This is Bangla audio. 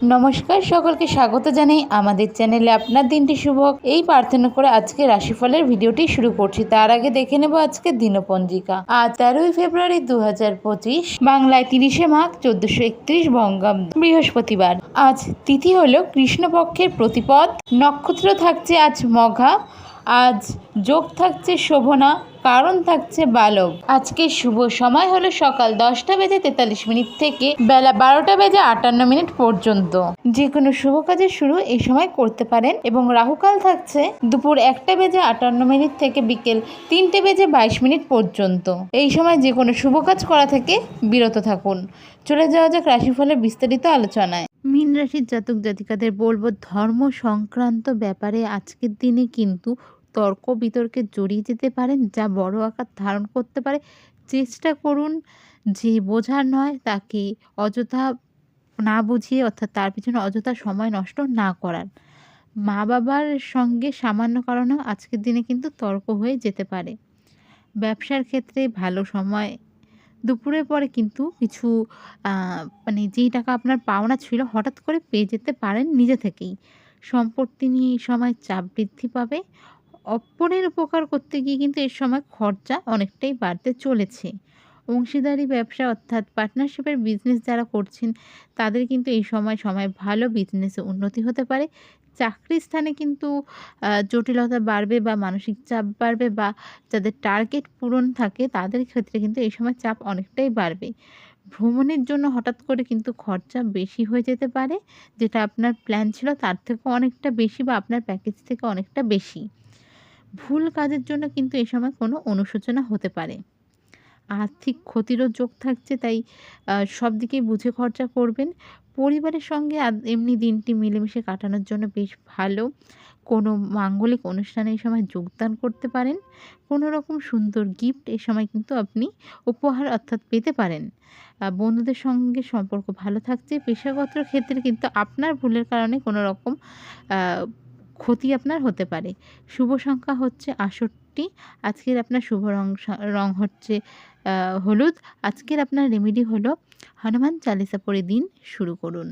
নমস্কার, সকলকে স্বাগত জানাই আমাদের চ্যানেলে আপনার দিনটি শুভ এই প্রার্থনা করে আজকে রাশিফলের ভিডিওটি শুরু করছি। তার আগে দেখে নেব আজকে দিনপঞ্জিকা। আজ তেরোই ফেব্রুয়ারি দু পঁচিশ, বাংলায় তিরিশে মাঘ, চোদ্দশো একত্রিশ বঙ্গাব্দ বৃহস্পতিবার। আজ তিথি হল কৃষ্ণপক্ষের প্রতিপদ। নক্ষত্র থাকছে আজ মঘা। আজ যোগ থাকছে শোভনা, কারণ থাকছে বালক। আজকে শুভ সময় হলো সকাল দশটা বেজে তেতাল্লিশ মিনিট থেকে বেলা বারোটা বেজে আটান্ন মিনিট পর্যন্ত। যে কোনো শুভ কাজের শুরু এই সময় করতে পারেন এবং রাহুকাল থাকছে দুপুর একটা বেজে আটান্ন মিনিট থেকে বিকেল তিনটে বেজে বাইশ মিনিট পর্যন্ত। এই সময় যে কোনো শুভ কাজ করা থেকে বিরত থাকুন। চলে যাওয়া যাক রাশিফলের বিস্তারিত আলোচনায়। মীন রাশির জাতক জাতিকাদের বলব, ধর্ম সংক্রান্ত ব্যাপারে আজকের দিনে কিন্তু তর্ক বিতর্কে জড়িয়ে যেতে পারেন, যা বড় আকার ধারণ করতে পারে। চেষ্টা করুন যে বোঝার নয়, তাকে অযথা না বুঝিয়ে অর্থাৎ তার পিছনে অযথা সময় নষ্ট না করার। মা বাবার সঙ্গে সামান্য কারণেও আজকের দিনে কিন্তু তর্ক হয়ে যেতে পারে। ব্যবসার ক্ষেত্রে ভালো সময় দুপুরের পরে কিন্তু কিছু মানে যেই টাকা আপনার পাওনা ছিল হঠাৎ করে পেয়ে যেতে পারেন নিজে থেকেই। সম্পত্তি নিয়ে এই সময় চাপ বৃদ্ধি পাবে। অপরের উপকার করতে গিয়ে কিন্তু এর সময় খরচা অনেকটাই বাড়তে চলেছে। অংশীদারি ব্যবসা অর্থাৎ পার্টনারশিপের বিজনেস যারা করছেন, তাদের কিন্তু এই সময় সময় ভালো বিজনেসে উন্নতি হতে পারে। চাকরির স্থানে কিন্তু জটিলতা বাড়বে বা মানসিক চাপ বাড়বে বা যাদের টার্গেট পূরণ থাকে, তাদের ক্ষেত্রে কিন্তু এই সময় চাপ অনেকটাই বাড়বে। ভ্রমণের জন্য হঠাৎ করে কিন্তু খরচা বেশি হয়ে যেতে পারে, যেটা আপনার প্ল্যান ছিল, তার থেকে অনেকটা বেশি বা আপনার প্যাকেজ থেকে অনেকটা বেশি। ভুল কাজের জন্য কিন্তু এই সময় কোনো অনুশোচনা হতে পারে। আর্থিক ক্ষতিরও যোগ থাকছে, তাই সব দিকেই বুঝে খরচা করবেন। পরিবারের সঙ্গে এমনি দিনটি মিলেমিশে কাটানোর জন্য বেশ ভালো। কোনো মাঙ্গলিক অনুষ্ঠানে এই সময় যোগদান করতে পারেন। কোনো রকম সুন্দর গিফট এই সময় কিন্তু আপনি উপহার অর্থাৎ পেতে পারেন। বন্ধুদের সঙ্গে সম্পর্ক ভালো থাকছে। পেশাগত ক্ষেত্রে কিন্তু আপনার ভুলের কারণে কোনো রকম ক্ষতি আপনার হতে পারে। শুভ সংখ্যা হচ্ছে আষট্টি, আজকের আপনার শুভ রং রং হচ্ছে হলুদ, আজকের আপনার রেমেডি হলো হনুমান চালিসা পড়ে দিন শুরু করুন।